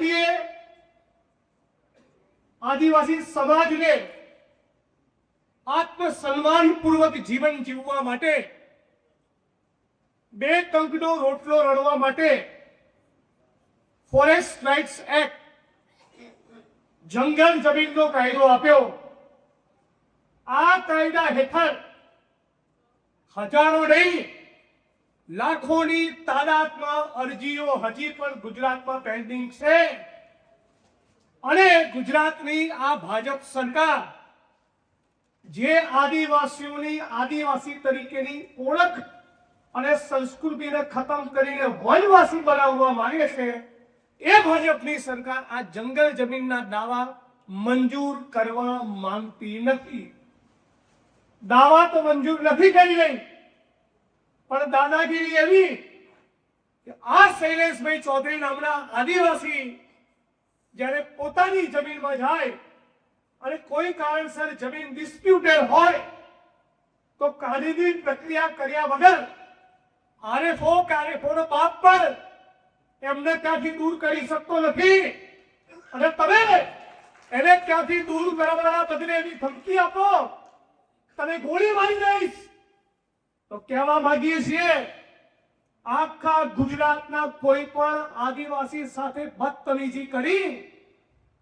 પાર્ટીએ આદિવાસી સમાજને આત્મસન્માનપૂર્વક જીવન જીવવા માટે, બે કંકનો રોટલો રડવા માટે ફોરેસ્ટ રાઇટ્સ એક્ટ જંગલ જમીનનો કાયદો આપ્યો. આ કાયદા હેઠળ હજારો નહીં લાખોની તાદાદમાં અરજીઓ હજી પણ ગુજરાતમાં પેન્ડિંગ છે. અને ગુજરાતની આ ભાજપ સરકાર જે આદિવાસીઓની આદિવાસી તરીકેની ઓળખ અને સંસ્કૃતિને ખતમ કરીને વનવાસી બનાવવા માંગે છે, એ ભાજપની સરકાર આ જંગલ જમીનના દાવા મંજૂર કરવા માંગતી નથી. દાવા તો મંજૂર નથી કરી રહી. પણ દાદાગીરી એવી કે આ શૈલેષભાઈ ચૌધરી નામના આદિવાસી જ્યારે પોતાની જમીનમાં જાય અને કોઈ કારણસર જમીન ડિસ્પ્યુટેડ હોય, તો કાયદેની પ્રક્રિયા કર્યા વગર આરએફઓ આરએફઓ બાપ પર એમને ત્યાંથી દૂર કરી શકતો નથી. અને તમે એને ત્યાંથી દૂર કરવાના બદલે એની ધમકી આપો તમે ગોળી મારી દઈશ. તો કહેવા માંગીએ છીએ, આખા ગુજરાતના કોઈ પણ આદિવાસી સાથે બદતમીજી કરી,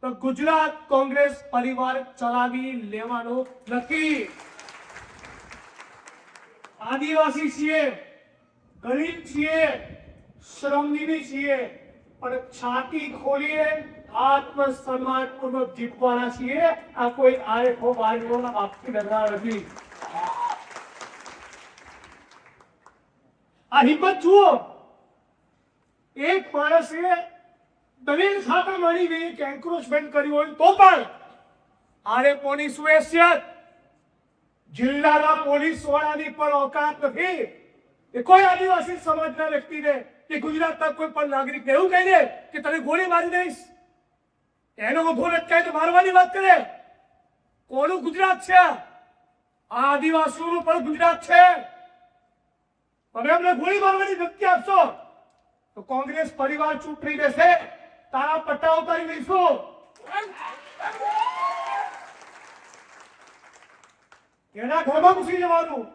તો ગુજરાત કોંગ્રેસ પરિવાર ચલાવી લેવાનો નથી આદિવાસી છીએ, ગરીબ છીએ, શ્રમજીવી છીએ, પણ છાતી ખોલીએ આત્મસન્માન પૂર્વક જીતવાના છીએ, આ કોઈ આરેફો બારીઓના આપતી નજર નથી. આ હિંમત જુઓ. એક માણસે દલીલ સાથે મળી ગઈ કે એન્ક્રોચમેન્ટ કર્યું હોય તો પણ આરે પોલીસ વહેસિયત જિલ્લાના પોલીસ વાળાની પણ ઓકાત નથી. એ કોઈ આદિવાસી સમાજના વ્યક્તિને કે ગુજરાતના કોઈ પણ નાગરિકને એવું કહી દે કે તને ગોળી મારી દઈશ. એનો ઊભો લટકાય તો મારવાની વાત કરે. કોનું ગુજરાત છે? આ આદિવાસીઓનું પણ ગુજરાત છે. તમે અમને ગોળી મારવાની ધમકી આપશો? તો કોંગ્રેસ પરિવાર ચૂંટણી દેશે તારા પટ્ટા ઉતારી દઈશું એના ઘરમાં ઘૂસી જવાનું.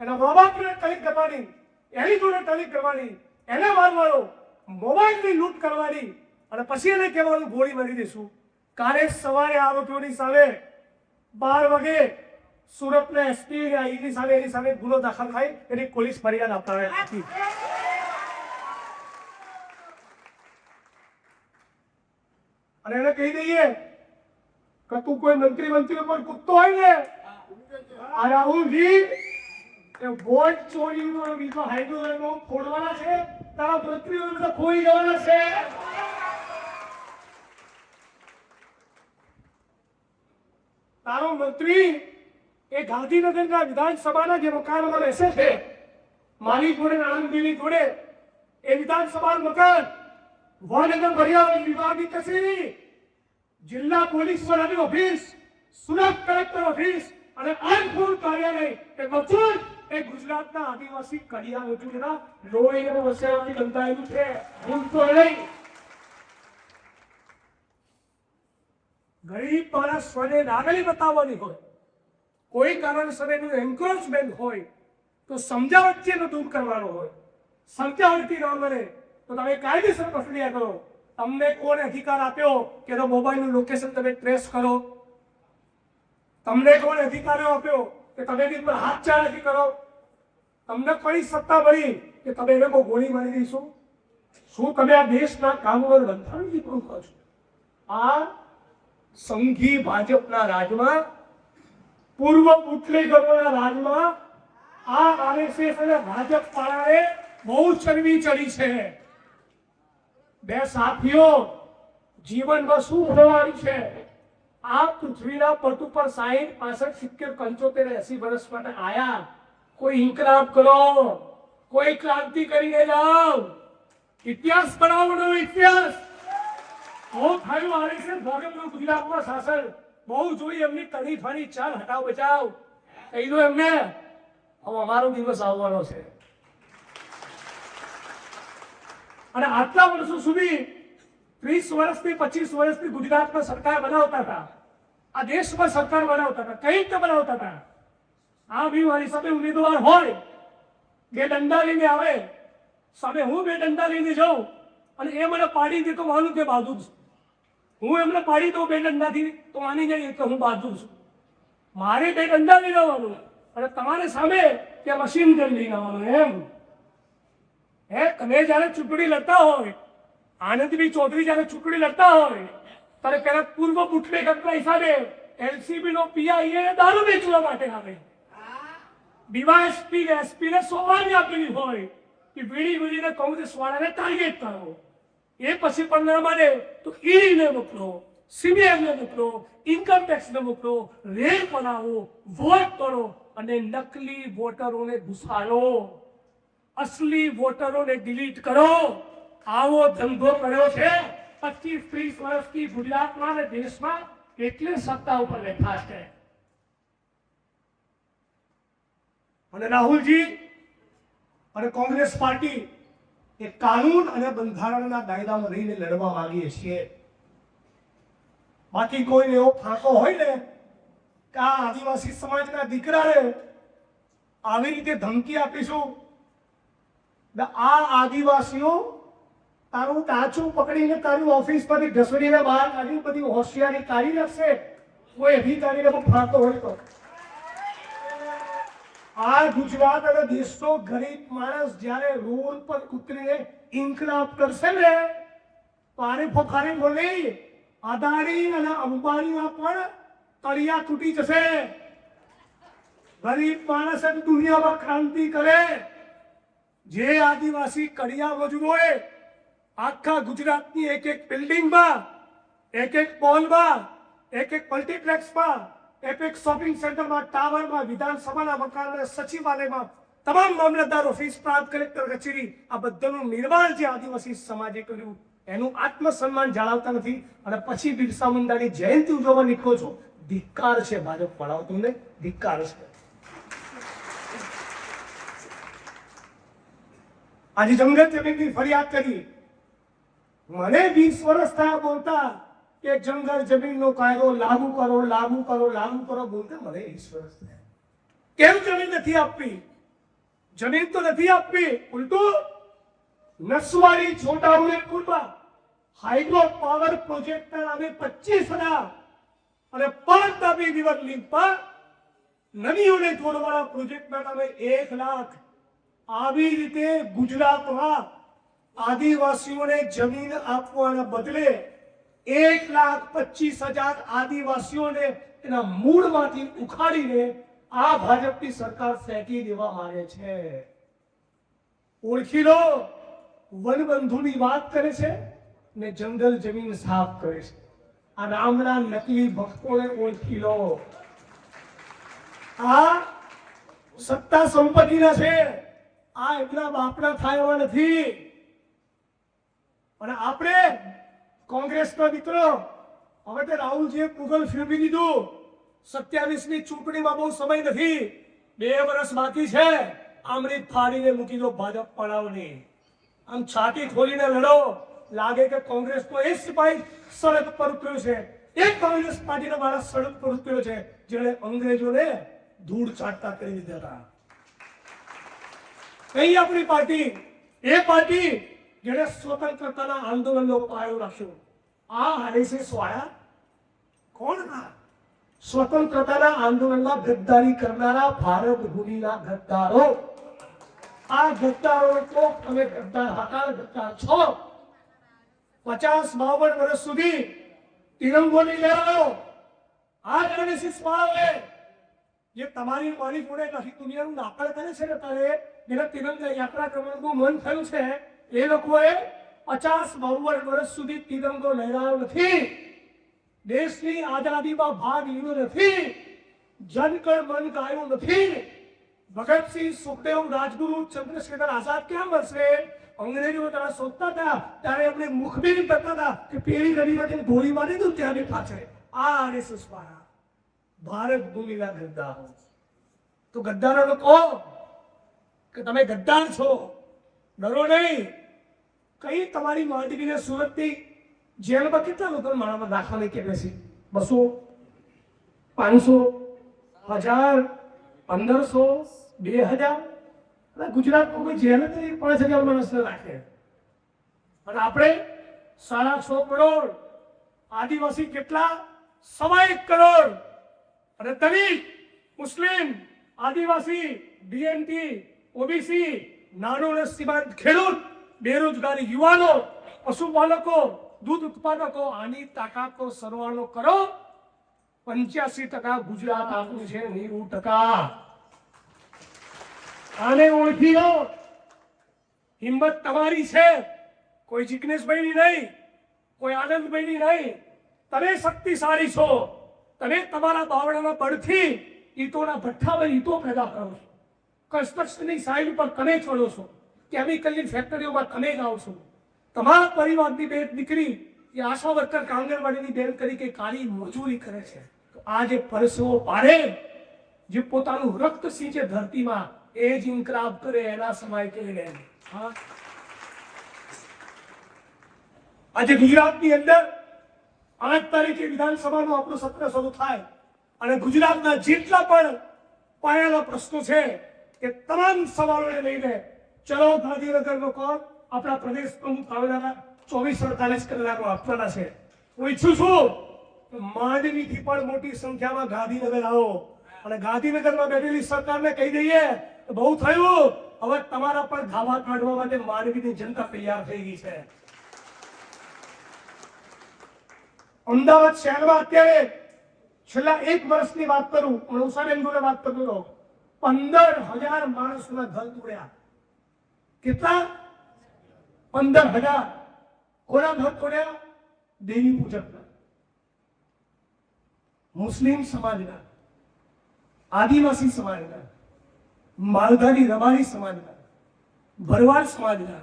એના મા બાપને ટલીક કરવાની. એની જોડે ટલીક કરવાની. એને મારવાનો. મોબાઈલની લૂંટ કરવાની. અને પછી એને કહેવાનું ગોળી મારી દઈશું કાલે સવારે આરોપીઓની સામે બાર વાગે સુરતના એસપી એની સામે એની સામે ગુનો દાખલ થાય એની પોલીસ ફરિયાદ આપતા હતી અને એને કહી દઈએ કે તું કોઈ મંત્રી મંત્રી ઉપર કૂદતો હોય ને રાહુલજી, એ વોટ ચોરીનો બીજો હાઇડ્રોજનનો ફોડવાના છે, તારા મંત્રીઓ બધા ખોઈ જવાના છે. તારો મંત્રી એ ગાંધીનગરના વિધાનસભાના જે મકાનમાં રહેશે છે મારી જોડે આનંદીની જોડે, એ વિધાનસભાનું મકાન વન અને પર્યાવરણ વિભાગની કચેરી, જિલ્લા પોલીસ વડાની ઓફિસ, સુરત કલેક્ટર ઓફિસ અને આનપુર કાર્યાલય. એ બધું એ ગુજરાતના આદિવાસી કડિયા મજૂરના લોહી અને વસેવાથી બંધાયેલું છે. ભૂલતો નહીં. ગરીબ માણસ સ્વને નાગરી બતાવવાની હોય. કોઈ કારણસર એનું એન્ક્રોચમેન્ટ હોય, તો સમજાવટથી એનો દૂર કરવાનો હોય. સમજાવટથી ન મળે, તો તમે કાયદેસર પ્રક્રિયા કરો. તમને કોણ અધિકાર આપ્યો કે એનો મોબાઈલનું લોકેશન તમે ટ્રેસ કરો? તમને કોણ અધિકાર આપ્યો કે તમે એની પર હાથ ચાળકી કરો? તમને કોઈ સત્તા મળી કે તમે એને કોઈ ગોળી મારી દઈશું? શું તમે આ દેશના કામ પર પણ કરશો આ સંઘી ભાજપના રાજમાં પૂર્વ બુટલેગરોના રાજમાં આ આરએસએસ અને ભાજપ પાળાએ બહુ ચરબી ચડી છે. બે સાથીઓ જીવનમાં શું થવાનું છે? આ પૃથ્વીના પટ ઉપર સાહીઠ, પાસઠ, સિત્તેર, પંચોતેર, એસી વર્ષ માટે આયા. કોઈ ઇન્કલાબ કરો. કોઈ ક્રાંતિ કરીને જાઓ. ઇતિહાસ બનાવવાનો ઇતિહાસ. બહુ થયું આરએસએસ ભાગમનું ગુજરાતમાં શાસન. બહુ જોઈ એમની તડી ફરી ચાલ હટાવ બચાવ. કહી દો એમને, હવે અમારો દિવસ આવવાનો છે. અને આટલા વર્ષો સુધી ત્રીસ વર્ષથી પચીસ વર્ષથી ગુજરાતમાં સરકાર બનાવતા હતા. આ દેશમાં સરકાર બનાવતા હતા. કઈ રીતે બનાવતા હતા? આ બી મારી સામે ઉમેદવાર હોય, બે દંડા લઈને આવે. સામે હું બે દંડા લઈને જાઉં અને એ મને પાડી દે તો માનું કે બાજુ છું. હું એમને પાડી દઉં બે અંદાથી તો માની જાય કે હું બાજુ છું. મારે કંઈક અંદાજી લેવાનું અને તમારે સામે ત્યાં મશીન ગન લઈને આવવાનું એમ. હે, તમે જ્યારે ચૂંટણી લડતા હોય આનંદભાઈ ચૌધરી જ્યારે ચૂંટણી લડતા હોય, ત્યારે પેલા પૂર્વ બુટલેખકના હિસાબે એલસીબી નો પીઆઈ એ દારૂ વેચવા માટે આવે. ડીવાયએસપી એસપી ને સોવાની આપેલી હોય કે વીડી વીડીને કોંગ્રેસ વાળાને ટાર્ગેટ કરો. એ પછી પણ માને તો ઈડીને મોકલો, સીબીઆઈને મોકલો ઇન્કમ ટેક્સને મોકલો, રેલ બનાવો વોટ કરો અને નકલી વોટરોને ઘુસાડો. અસલી વોટરોને ડિલીટ કરો. આવો ધંધો કર્યો છે. પચીસ, ત્રીસ વર્ષથી ગુજરાતમાં અને દેશમાં એટલે સત્તા ઉપર બેઠા છે. અને રાહુલજી અને કોંગ્રેસ પાર્ટી એ કાનૂન અને બંધારણના કાયદામાં રહીને લડવા માંગીએ છીએ. બાકી કોઈને એવો ફાંકો હોય ને કે આ આદિવાસી સમાજના દીકરાને આવી રીતે ધમકી આપીશું આ આદિવાસીઓ તારું ટાચું પકડીને તારું ઓફિસ પરથી ઢસડીને બહાર કાઢી બધી હોશિયારી કાઢી નાખશે, કોઈ અધિકારીને પણ ફાંકો હોય તો. આ ગુજરાત અને દેશનો ગરીબ માણસ જ્યારે રોડ પર ઉતરીને ઇન્કલાબ કરશે ને તો ફોખારે બોલી અદાણી અને અંબાણીમાં પણ તળિયા તૂટી જશે. ગરીબ માણસ દુનિયામાં ક્રાંતિ કરે. જે આદિવાસી કડિયા મજૂરોએ આખા ગુજરાતની એક એક બિલ્ડિંગમાં એક એક મોલમાં એક એક મલ્ટીપ્લેક્સમાં એક શોપિંગ સેન્ટરમાં, ટાવરમાં, વિધાનસભાના મકાન સચિવાલયમાં તમામ મામલતદાર ઓફિસ પ્રાંત કલેક્ટર, કચેરી, આ બધાનું નિર્માણ જે આદિવાસી સમાજે કર્યું, એનું આત્મસન્માન જાળવતા નથી. અને પછી બિરસા મુંડાની જયંતિ ઉજવવા નીકળો છો. ધિક્કાર છે ભાજપ તમને, ધિક્કાર છે. આજે જંગલ જમીનની ફરિયાદ કરી. મને વીસ વર્ષ થયા બોલતા કે જંગલ જમીનનો કાયદો લાગુ કરો લાગુ કરો લાગુ કરો. બોલતા મને ઈશ્વર કેમ જમીન નથી આપવી? જમીન તો નથી આપવી. ઉલટું, નસવાડી છોટા ઉદેપુરમાં હાઇડ્રો પાવર પ્રોજેક્ટના નામે પચીસ હજાર. અને પર તાપી રિવર લિંક પર નદીઓને જોડવાના પ્રોજેક્ટના નામે એક લાખ. આવી રીતે ગુજરાતમાં આદિવાસીઓને જમીન આપવાના બદલે એક લાખ પચીસ હજાર આદિવાસીઓને એના મૂળમાંથી ઉખાડીને આ ભાજપની સરકાર ફેંકી દેવા માંગે છે. ઓળખી લો, વનબંધુની વાત કરે છે ને જંગલ જમીન સાફ કરે છે. આ નામના નકલી ભક્તોને ઓળખી લો. આ સત્તા સંપત્તિના છે. આ એમના બાપના થાય એવા નથી. અને આપણે કોંગ્રેસના મિત્રો, હવે તો રાહુલજીએ મુગલ ફેરવી દીધું સત્યાવીસની ચૂંટણીમાં બહુ સમય નથી, બે વર્ષ બાકી છે અમૃત ફાડીને મૂકી દો ભાજપ પડાવની. આમ છાતી ખોલીને લડો, લાગે કે કોંગ્રેસનો એ સિપાહી સડક પર ઉતર્યો છે. એ કોંગ્રેસ પાર્ટીનો મારા સડક પર ઉતર્યો છે, જેણે અંગ્રેજોને ધૂળ ચાટતા કરી દીધા હતા. કઈ આપણી પાર્ટી, એ પાર્ટી જેણે સ્વતંત્રતાના આંદોલનનો પાયો રાખ્યો આ આરએસએસ વાળા કોણ આ સ્વતંત્રતાના આંદોલનમાં ગદ્દારી કરનારા ભારત ભૂમિના ગદ્દારો આ ગદ્દારો તો તમે ગદ્દાર હતા ગદ્દાર છો પચાસ બાવન વર્ષ સુધી તિરંગો નહીં લહેરાયો આ આરએસએસ વાળાએ જે તમારી મારી જોડે નથી દુનિયાનું નાકળ કરે છે ને તારે જેને તિરંગા યાત્રા કરવાનું મન થયું છે એ લોકોએ પચાસ બાવન વર્ષ સુધી તિરંગો લહેરાયો નથી. દેશની આઝાદીમાં ભાગ લીધો નથી. જનકળ મન કાયું નથી. ભગતસિંહ સુખદેવ રાજગુરુ ચંદ્રશેખર આઝાદ કેમ હશે અંગ્રેજો તારા શોધતા હતા, ત્યારે એમને મુખબીર કરતા હતા કે પેલી નદીમાંથી ગોળી મારી દઉં ત્યાંની પાછળ આ આરએસએસ વાળા. ભારત ભૂમિના ગદ્દાર. તો ગદ્દારો કહો કે તમે ગદ્દાર છો. ડરો નહીં. કઈ તમારી માંડવીને સુરતથી જેલમાં કેટલા લોકો મારામાં દાખલા કે બેસી, પાંચસો, હજાર, પંદરસો, બે હજાર? અને ગુજરાતમાં કોઈ જેલ જ પાંચ હજાર માણસને રાખે. અને આપણે સાડા સો કરોડ, આદિવાસી કેટલા? સવા એક કરોડ. અને દલિત, મુસ્લિમ, આદિવાસી, ડીએનટી, ઓબીસી નાનો અને સીમાંત ખેડૂત, બેરોજગારી યુવાનો, પશુપાલકો, દૂધ ઉત્પાદકો, આની તાકાતનો સરવાળો કરો. પંચ્યાસી ટકા ગુજરાત આપણું છે નેવું ટકા. આને ઓળખી લો. હિંમત તમારી છે. કોઈ જિગ્નેશભાઈની નહીં, કોઈ આનંદભાઈની નહીં. તમે શક્તિશાળી છો. તમે તમારા બાવળાના બળથી ઈટોના ભઠ્ઠા પર ઈટો પેદા કરો છો. કન્સ્ટ્રક્શનની સાઇડ ઉપર તમે છોડો છો? કેમિકલની ફેક્ટરીઓમાં તમે જાઓ છો? તમારા પરિવારની બે દીકરી એ આશા વર્કર આંગણવાડીની બેન તરીકે કાળી મજૂરી કરે છે. આ જે પરસેવો પાડે, જે પોતાનું રક્ત સિંચે ધરતીમાં, એ જ ઇન્કલાબ કરે એના સમય કે હા. આજે ગુજરાતની અંદર આઠ તારીખે વિધાનસભાનું આપણું સત્ર શરૂ થાય અને ગુજરાતના જેટલા પણ પાયાના પ્રશ્નો છે એ તમામ સવાલોને લઈને ચલો ગાંધીનગરનો કોલ આપણા પ્રદેશ પ્રમુખ આવનારા ચોવીસ અડતાલીસ કલાકો આપવાના છે. હું ઈચ્છું છું કે માંડવીથી પણ મોટી સંખ્યામાં ગાંધીનગર આવો. અને ગાંધીનગરમાં બેઠેલી સરકારને કહી દઈએ કે બહુ થયું. હવે તમારા પણ ધાવા કાઢવા માટે માંડવીની જનતા તૈયાર થઈ ગઈ છે. અમદાવાદ શહેરમાં અત્યારે છેલ્લા એક વર્ષની વાત કરું નવસારી જોડે વાત કરું તો પંદર હજાર માણસોના ઘર તોડ્યા. કેટલા? પંદર હજાર. કોના ઘર તોડ્યા? દેવી પૂજકના મુસ્લિમ સમાજના, આદિવાસી સમાજના, માલધારી રબારી સમાજના, ભરવાડ સમાજના,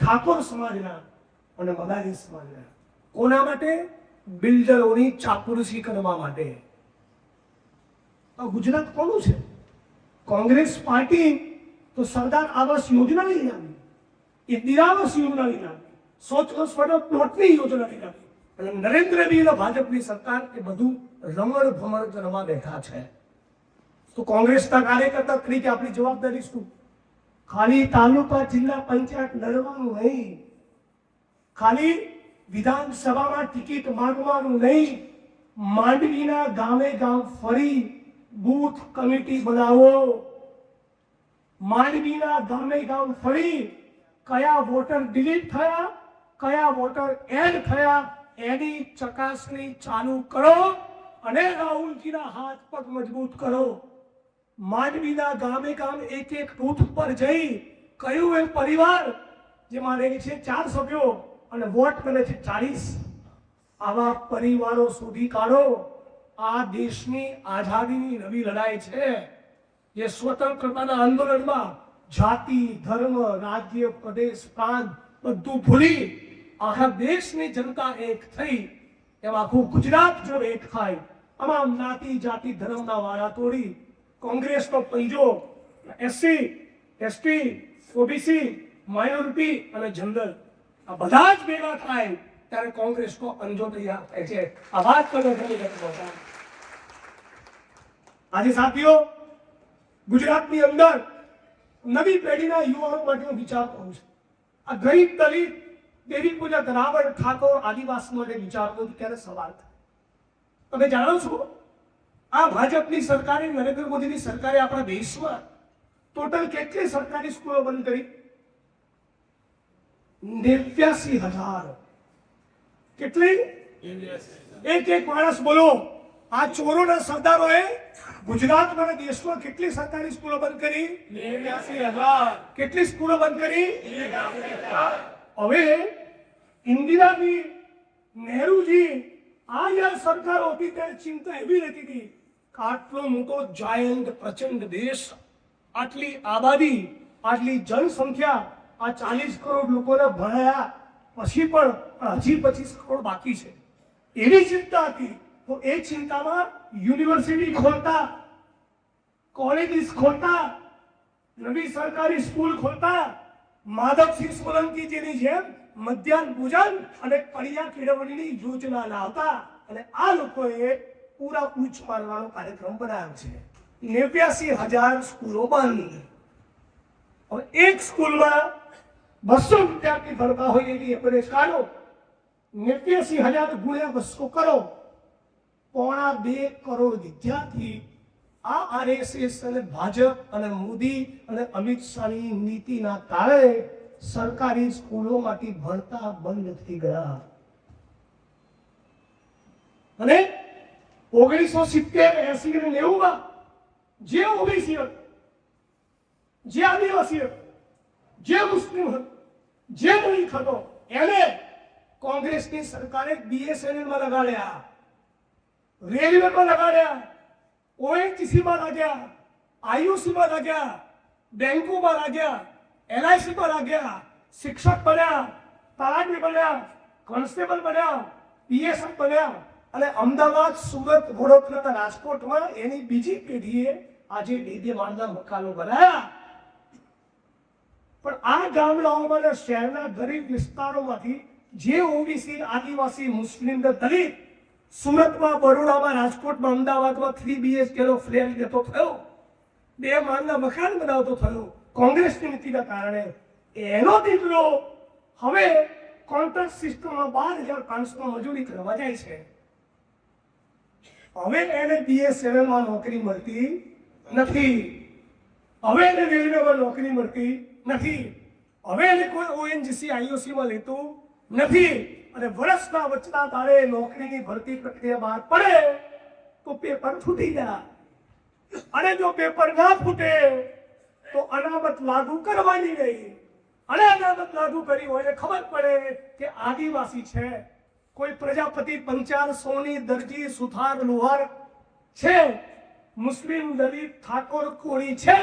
ઠાકોર સમાજના અને મદારી સમાજના. કોના માટે? બિલ્ડરોની ચાપુરસી કરવા માટે. આ ગુજરાત કોનું છે? કોંગ્રેસ પાર્ટી તો સરદાર આવાસ યોજના લઈને આવી. ઇન્દિરા આવાસ યોજના લઈને આવી. સોચ સ્વર્ણ પ્લોટની યોજના લઈને આવી. અને નરેન્દ્ર મોદી અને ભાજપની સરકાર એ બધું રમણ ભમણ કરવા બેઠા છે. તો કોંગ્રેસના કાર્યકર્તા તરીકે આપણી જવાબદારી શું? ખાલી તાલુકા જિલ્લા પંચાયત લડવાનું નહીં. ખાલી વિધાનસભામાં ટિકિટ માંગવાનું નહીં. માંડવીના ગામે ગામ ફરી બૂથ કમિટી બનાવો. માંડવીના ગામે ગામ ફરી કયા વોટર ડિલીટ થયા, કયા વોટર એડ થયા, એની ચકાસણી ચાલુ કરો અને રાહુલજીના હાથ પગ મજબૂત કરો. માંડવીના ગામે ગામ એક એક બૂથ પર જઈ કયું એ પરિવાર, જેમાં રહે છે ચાર સભ્યો અને વોટ કરે છે ચાલીસ. આવા પરિવારો સુધી કાઢો. આ દેશની આઝાદીની નવી લડાઈ છે જે સ્વતંત્રતાના આંદોલનમાં જાતિ, ધર્મ, રાજ્ય, પ્રદેશ, પ્રાંત બધું ભૂલી આખા દેશની જનતા એક થઈ. એમ આખું ગુજરાત જો એક થાય, તમામ જ્ઞાતિ જાતિ, ધર્મના વાળા તોડી કોંગ્રેસનો પંજો, એસસી, એસટી, ઓબીસી, માઇનોરિટી અને જનરલ આ બધા જ ભેગા થાય. ત્યારે કોંગ્રેસનો અંજો તૈયાર છે. આ વાત કરો આજે સાથીઓ, ગુજરાતની અંદર નવી પેઢીના યુવાનો માટે હું વિચાર કરું છું. આ ગરીબ દલિત, દેવી પૂજા ધરાવડ ઠાકોર આદિવાસી માટે વિચારતો ત્યારે સવાલ થાય. તમે જાણો છો, આ ભાજપની સરકારે, નરેન્દ્ર મોદીની સરકારે આપણા દેશમાં ટોટલ કેટલી સરકારી સ્કૂલો બંધ કરી? નેવ્યાસી હજાર. કેટલી? એક એક માણસ બોલો, આ ચોરોના સરદારોએ ગુજરાતમાં અને દેશમાં કેટલી સરકારી સ્કૂલો બંધ કરી? કેટલી સ્કૂલો બંધ કરી? હવે ઇન્દિરાજી નહેરુજી, આ જ્યારે સરકાર હતી ત્યારે ચિંતા એવી રહેતી હતી કે આટલો મોટો જાયન્ટ પ્રચંડ દેશ, આટલી આબાદી, આટલી જનસંખ્યા, આ ચાલીસ કરોડ લોકોને ભણાયા પછી પણ હજી પચીસ કરોડ બાકી છે. એવી ચિંતા હતી તો એ ચિંતામાં યુનિવર્સિટી ખોલતા, કોલેજીસ ખોલતા નવી સરકારી સ્કૂલ ખોલતા, માધવસિંહ સોલંકીજીની જેમ મધ્યાહન ભોજન અને કડિયા કેળવણીની યોજના લાવતા અને આ લોકોએ પૂરા પૂછ મારવાનો કાર્યક્રમ બનાવ્યો છે. નેવ્યાસી હજાર સ્કૂલો બંધ. એક સ્કૂલમાં બસો વિદ્યાર્થી ભણતા હોય એવી એવરેજ કાઢો. નેત્યાસી હજાર ગુણ્યા બસો કરો. પોણા બે કરોડ વિદ્યાર્થી આ આરએસએસ અને ભાજપ અને મોદી અને અમિત શાહની નીતિના કારણે સરકારી સ્કૂલોમાંથી ભણતા બંધ થઈ ગયા. અને ઓગણીસો સિત્તેર એસી અને નેવુંમાં જે ઓબીસી જે આદિવાસી જે મુસ્લિમ હતો જે નહીં ખતો એને કોંગ્રેસની સરકારે બીએસએનએલમાં લગાડ્યા, રેલવેમાં લગાડ્યા, ઓએનજીસીમાં લાગ્યા, આઈયુસીમાં લાગ્યા, બેંકોમાં લાગ્યા, એલઆઈસીમાં લાગ્યા, શિક્ષક બન્યા તલાટી બન્યા, કોન્સ્ટેબલ બન્યા પીએસએફ બન્યા અને અમદાવાદ, સુરત, વડોદરા રાજકોટમાં એની બીજી પેઢીએ આજે ડીડી માળના મકાનો બનાવ્યા. પણ આ ગામડાઓમાં અને શહેરના ગરીબ વિસ્તારોમાંથી જે ઓબીસી આદિવાસી મુસ્લિમ ને દલિત સુરતમાં, બરોડામાં, રાજકોટમાં, અમદાવાદમાં થ્રી બીએચકેનો ફ્લેટ લેતો થયો, બે માળના મકાન બનાવતો થયો, કોંગ્રેસની નીતિના કારણે એનો દીકરો હવે કોન્ટ્રાક્ટ સિસ્ટમમાં બાર હજાર પાંચસો મજૂરી કરવા જાય છે. હવે એને બીએસએનએલમાં નોકરી મળતી નથી. હવે એને રેલવેમાં નોકરી મળતી નથી. હવે એને કોઈ ઓએનજીસી આઈઓસીમાં લેતું નથી. અને વર્ષના વચના તારે નોકરીની ભરતી પ્રક્રિયા બહાર પડે તો પેપર ફૂટી જાય. અને જો પેપર ના ફૂટે તો અનામત લાગુ કરવાની નહીં. અને અનામત લાગુ કરી હોય ખબર પડે કે આદિવાસી છે. કોઈ પ્રજાપતિ પંચાલ સોની દરજી સુથાર લુહાર છે. મુસ્લિમ દલિત ઠાકોર કોળી છે.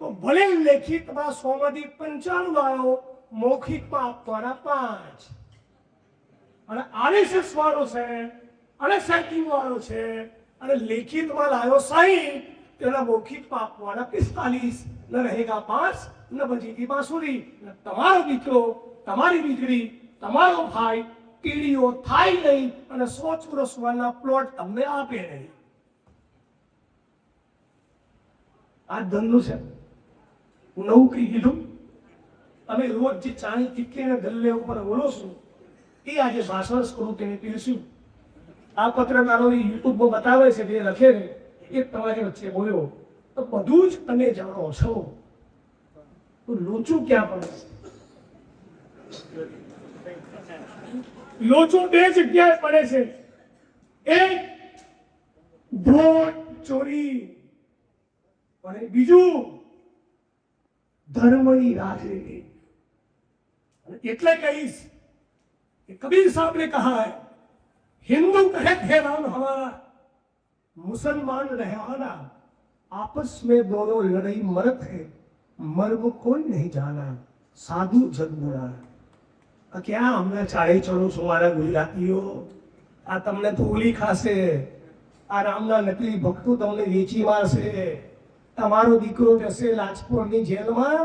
તો ભલે લેખિતમાં સોમાંથી પંચાણું મૌખિક મૌખિકમાં આપવાના પાંચ. અને આરએસએસ વાળો છે, અને સેટિંગ વાળો છે, અને લેખિતમાં લાવ્યો સાહીઠ, તેના મૌખિકમાં આપવાના પિસ્તાલીસ. ન રહેગા પાંચ, ન બચેગી બાંસુરી. ને તમારો દીકરો, તમારી દીકરી, તમારો ભાઈ કીડીઓ થાય નહીં અને સો ચોરસ વાળના પ્લોટ તમને આપે નહીં. આ ધંધો છે. નવું કઈ કીધું. અમે રોજ જે ચાણી અને ગલ્લે ઉપર બોલો એ આજે ભાષણ સ્વરૂપે પીરસ્યું. આ પત્રકારો યુટ્યુબમાં બતાવે છે, જે લખે છે એ તમારી વચ્ચે બોલ્યો, તો બધું જ તમે જાણો છો. તો લોચું ક્યાં પડે લોચું બે જગ્યાએ પડે છે. એક ભોટ ચોરી. અને બીજું ધર્મની રાજનીતિ અને એટલે કહીશ कि कबीर साहब ने कहा है हिंदू कहे थे राम हमारा मुसलमान रहवाना आपस में दोनों लड़ाई मरत है मर्म कोई नहीं जाना साधु जग बुरा આ ક્યાં અમને ચાળી ચડું છું મારા ગુજરાતીઓ આ તમને ધૂલી ખાશે આ રામના નકલી ભક્તો તમને વેચી મારશે તમારો દીકરો જશે લાજપોરની જેલમાં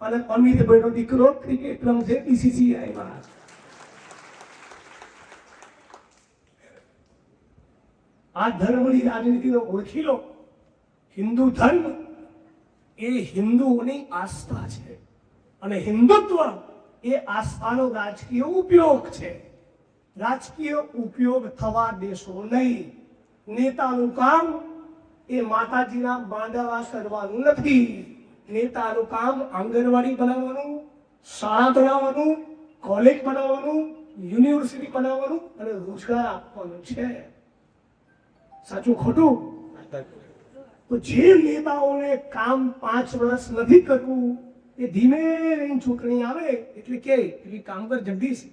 અને અમિતભાઈનો દીકરો ક્રિકેટ રમશે બીસીસીઆઈમાં આ ધર્મની રાજનીતિનો ઓળખી લો. હિન્દુ ધર્મ એ હિન્દુઓની આસ્થા છે અને હિન્દુત્વ એ આસ્થાનો રાજકીય ઉપયોગ છે. રાજકીય ઉપયોગ થવા દેશો નહીં. નેતાનું કામ એ માતાજીના બાંધાવા કરવાનું નથી. નેતાનું કામ આંગણવાડી બનાવવાનું, શાળા બનાવવાનું કોલેજ બનાવવાનું, યુનિવર્સિટી બનાવવાનું અને રોજગાર આપવાનું છે. સાચું ખોટું? તો જે નેતાઓને કામ પાંચ વર્ષ નથી કરવું, એ ધીમે રહીને ચૂંટણી આવે એટલે કે કામ કામગર જગદીશ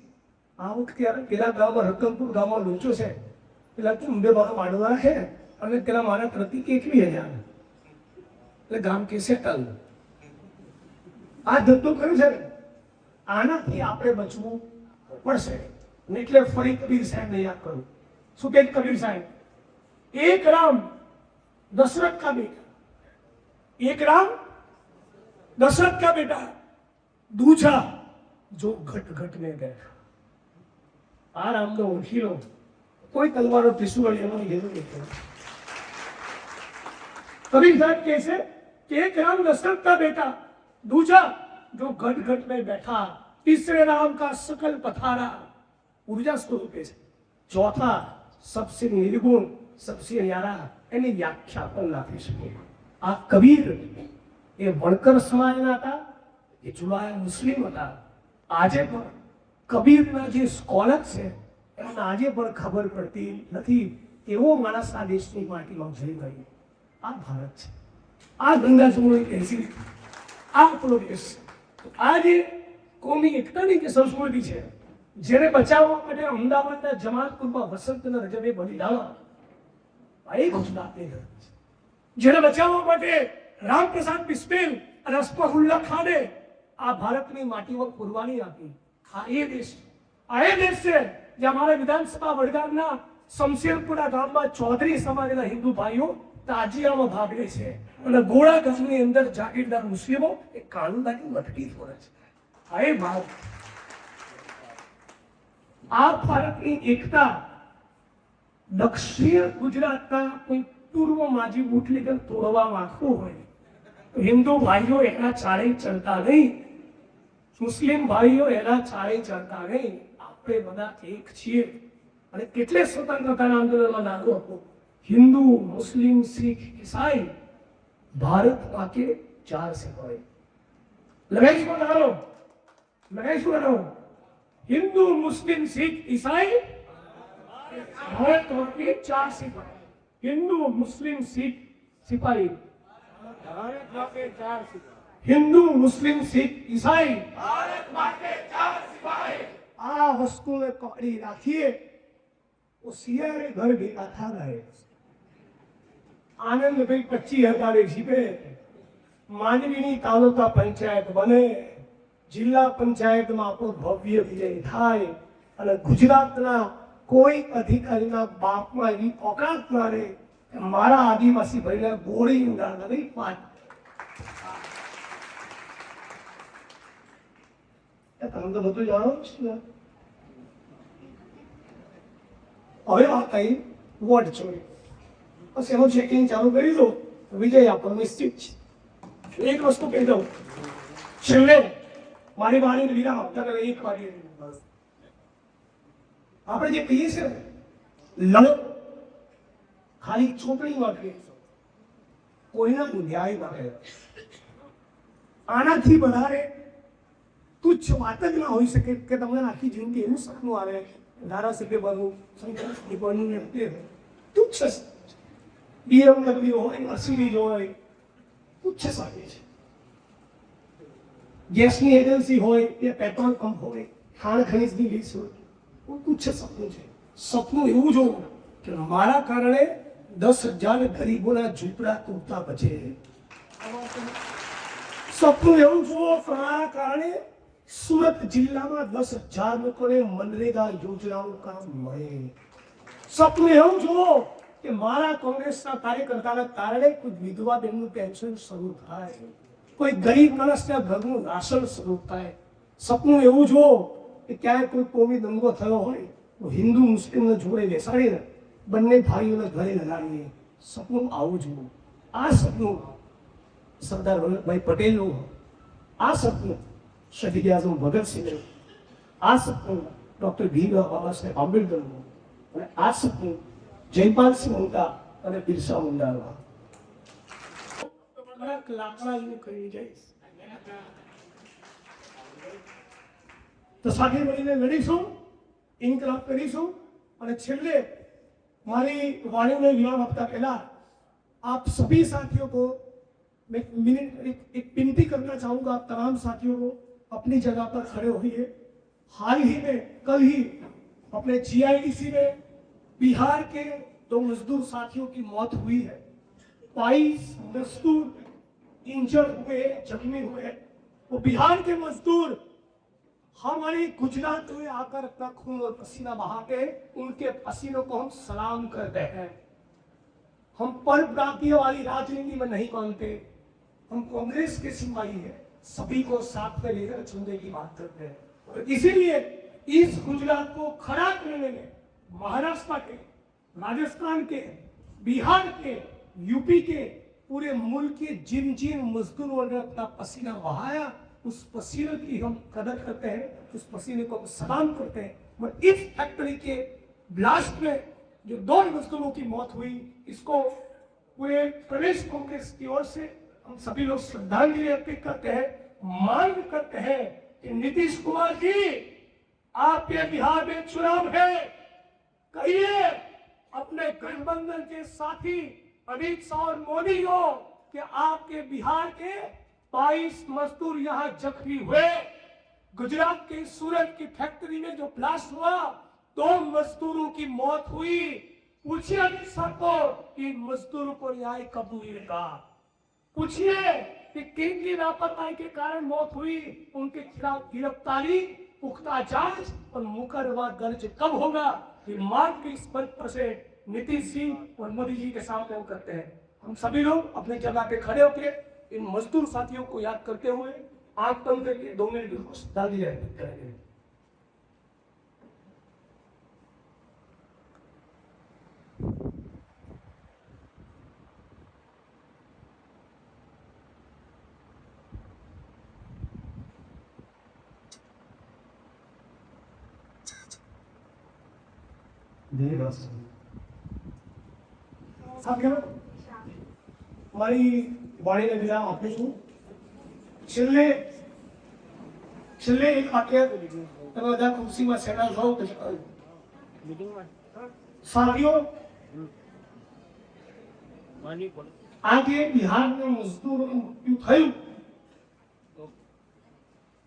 આ વખતે પેલા ગામમાં રકમપુર ગામમાં લોચો છે. પેલા ચુંબે મારો પાડવા છે અને પેલા મારા પ્રતિક એકવી હજાર એટલે ગામ કે સેટલ આ ધંધો કર્યો છે? આનાથી આપણે બચવું પડશે. એટલે ફરી કબીર સાહેબને યાદ કરું. શું કે કબીર સાહેબ? એક રામ દશરથ કા બેટા. એક રામ દશરથ કા બેટા. દૂજા જો ઘટ ઘટ ને ગયા આ રામનો ઓળખી લો કોઈ તલવારો પીસું વળી એનો લીધું નહીં સાહેબ કહે છે કે એક રામ दशरथ का बेटा दूजा जो घट घट में बैठा तीसरे राम का सकल पथारा ऊर्जा સ્વરૂપે છે ચોથા સબસે નિર્ગુણ સબસે ન્યારા એની વ્યાખ્યા પણ આપી શકે આ કબીર એ વણકર સમાજના હતા એ જુલાયા મુસ્લિમ હતા આજે પણ કબીરના જે સ્કોલર છે એમને આજે પણ ખબર પડતી નથી એવો માણસ આ દેશની માટીમાં જઈ ગયો આ ભારત છે. આ ગંગા જમણી તહેસીલ આ આપણો દેશ છે. આ જે કોમી એકતાની જે સંસ્કૃતિ છે, જેને બચાવવા માટે અમદાવાદના જમાલપુરમાં વસંતના રજબે બલિદાન આ એ ગુજરાતની ધરતી છે. જેને બચાવવા માટે રામપ્રસાદ બિસ્મિલ અને અસ્ફાકુલ્લા ખાને આ ભારતની માટીમાં કુરબાની આપી. આ એ દેશ આ એ દેશ છે જે અમારા વિધાનસભા વડગામના શમશેરપુરા ગામમાં ચૌધરી સમાજના હિન્દુ ભાઈઓ તાજિયામાં ભાગ લે છે. અને ગોળા ગામની અંદર જાગીરદાર મુસ્લિમો એ કાનુદાની મટકી ફોડે છે. આ એ ભાવ. આ ભારતની એકતા, દક્ષિણ ગુજરાતના કોઈ પૂર્વ માજી બુટલેગર તોડવા માંગતું હોય હિન્દુ ભાઈઓ એના ચાળે ચડતા નહીં. મુસ્લિમ ભાઈઓ એના ચાળે ચડતા નહીં. આપણે બધા એક છીએ. અને કેટલે સ્વતંત્રતા આંદોલનમાં નાગો હતો હિન્દુ મુસ્લિમ શીખ ઈસાઈ ભારત માટે ચાર સિપાહી લગાઈશ બનાવો લગાઈશ બનાવો હિન્દુ મુસ્લિમ શીખ ઈસાઈ भारत के चार सिपाही हिंदू मुस्लिम सिख सिपाही हिंदू मुस्लिम सिख ईसाई આ વસ્તુને પકડી રાખીએ તો શિયાળે ઘર ભેગા થાય આનંદભાઈ પચીસ હતા જીવે. માંડવીની તાલુકા પંચાયત બને. જિલ્લા પંચાયતમાં આપણો ભવ્ય વિજય થાય. અને ગુજરાતના કોઈ અધિકારીના બાપમાં એવી ઓકાત ના રહે મારા આદિવાસી ભાઈને ગોળી ઉડાડવા નહીં પાંચ તમે તો બધું જાણો છો. હવે આ કઈ વોટ ચોરી બસ એનું ચેકિંગ ચાલુ કરી દો, વિજય આપણો નિશ્ચિત છે. એક વસ્તુ કહી દઉં. છેલ્લે મારી વાણી વિરામ આપતા કરે એક વાગે આપણે જે કહીએ છીએ ખાલી ચોપડી માટે કોઈના ન્યાય માટે આનાથી વધારે તુચ્છ વાત જ ના હોઈ શકે કે તમને આખી જિંદગી એવું સપનું આવે. ધારાસભ્ય બનવું, સંસદ બનવું તુચ્છ BMW હોય મર્સિડીઝ હોય તુચ્છ સાથે છે. ગેસની એજન્સી હોય, કે પેટ્રોલ પંપ હોય, ખાણ ખનીજની લીસ હોય તુચ્છ સપનું છે. સપનું એવું જોવું કે મારા કારણે દસ હજાર ગરીબોના ઝૂંપડા તૂટતા બચે. સપનું એવું જુઓ મારા કારણે સુરત જિલ્લામાં દસ હજાર લોકોને મનરેગા યોજનાનું કામ મળે. સપનું એવું જુઓ કે મારા કોંગ્રેસના કાર્યકર્તાના કારણે કોઈ વિધવા બહેનનું પેન્શન શરૂ થાય. કોઈ ગરીબ માણસના ઘરનું રાશન શરૂ થાય. સપનું એવું જુઓ કે ક્યાંય કોઈ કોમી દંગો થયો હોય તો હિન્દુ મુસ્લિમને જોડે બેસાડીને બંને ભાઈઓને ઘરે લગાડીએ. સપનું આવું જુઓ. આ સપનું સરદાર વલ્લભભાઈ પટેલનું આ સપનું શહીદ આઝમ ભગતસિંહનું આ સપનું ડૉક્ટર ભીમરાવ બાબા સાહેબ આંબેડકરનું અને આ સપનું જયપાલસિંહ મુંડા અને બિરસા મુંડાનું કડક લાકડાનું કરી જઈશ તો સાથે મળીને લડીશું ઇન્કલાબ કરીશું અને છેલ્લે મારી વાણીને વિરામ આપતા પહેલા आप सभी साथियों को मैं एक मिनट एक, एक विनती करना चाहूंगा आप तमाम साथियों को अपनी जगह पर खड़े होइए हाल ही में कल ही अपने जीआईडीसी में बिहार के दो मजदूर साथियों की मौत हुई है। बाईस मजदूर इंजर्ड हुए, जख्मी हुए। वो बिहार के मजदूर हमारे गुजरात में आकर अपना खून और पसीना बहाते उनके पसीनों को हम सलाम करते हैं। हम पर प्रांतीय वाली राजनीति में नहीं मानते। हम कांग्रेस के सिपाही है। सभी को साथ में लेकर चुनने की बात करते हैं। और इसीलिए इस गुजरात को खड़ा करने में महाराष्ट्र के, राजस्थान के, बिहार के यूपी के पूरे मुल्क के जिन जिन मजदूरों ने अपना पसीना बहाया, उस पसीने की हम कदर करते हैं, उस पसीने को हम सलाम करते हैं। और इस फैक्ट्री के ब्लास्ट में जो दो मजदूरों की मौत हुई, इसको पूरे प्रदेश कांग्रेस की ओर से हम सभी लोग श्रद्धांजलि अर्पित करते हैं, मांग करते हैं कि नीतीश कुमार जी, आपके बिहार में चुनाव है। कहिए, अपने गठबंधन के साथी अमित शाह और मोदी को कि आपके बिहार के 22 मजदूर यहाँ जख्मी हुए। गुजरात के सूरत की फैक्ट्री में जो ब्लास्ट हुआ, दो मजदूरों की मौत हुई। पूछिए अमित शाह को कि मजदूरों को न्याय कब मिलेगा पूछिए कि किन की लापरवाही के कारण मौत हुई, उनके खिलाफ गिरफ्तारी, पुख्ता जाँच और मुकदमा दर्ज कब होगा? ये मार्ग के इस पद पर से नीतीश जी और मोदी जी के सामने करते हैं। हम सभी लोग अपने जगह पे खड़े होकर इन मजदूर साथियों को याद करते हुए आँख बंद करके दो मिनट को श्रद्धांजलि જય રસ સાહેબ મારી વાણીને વિરામ આપું છું. છેલ્લે છેલ્લે એક વાક્ય તમે બધા ખુરશીમાં સેના છો સાથીઓ, આજે બિહારને મજદૂરોનું મૃત્યુ થયું.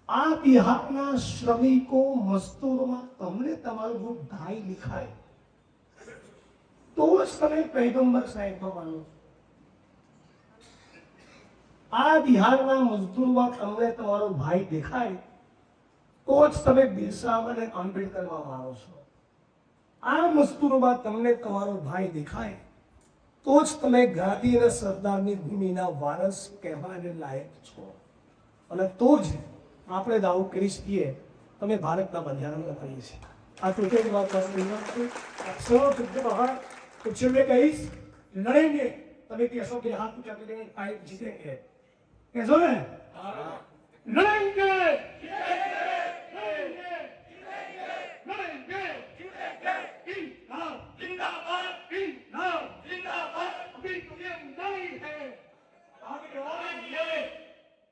આ બિહારના શ્રમિકો મજદૂરોમાં તમને તમારું ગુણ ધાઈ લિખાય. તો જ તમે પૈગંબર સાહેબ બનો આ બિહારના મજદૂરમાં તમને તમારો ભાઈ દેખાય, તો જ તમે બિરસા અને આંબેડકરમાં માનો છો. આ મજદૂરમાં તમને તમારો ભાઈ દેખાય, તો જ તમે ગાંધી અને સરદારની ભૂમિના વારસ કહેવાને લાયક છો. અને તો જ આપણે દાવો કરી શકીએ, તમે ભારતના બંધારણમાં કરીએ છીએ. આ જ વાત. સૌ બહાર. तो कुछ में कहीं लड़ेंगे तभी देशों के हाथ में चलेंगे फाइट जीतेंगे। कैसे है? लड़ेंगे।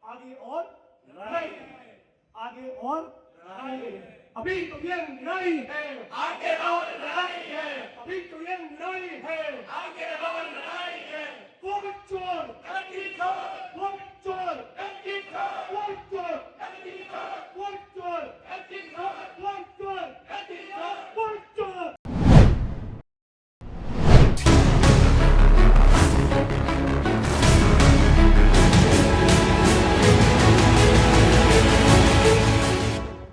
आगे और आगे और लड़ाई। अभी तो ये नहीं है आगे और लड़ाई है अभी तो ये नहीं है आगे और लड़ाई है तुम चोर कटी चोर तुम चोर कटी चोर तुम चोर कटी चोर तुम चोर कटी चोर तुम चोर कटी चोर तुम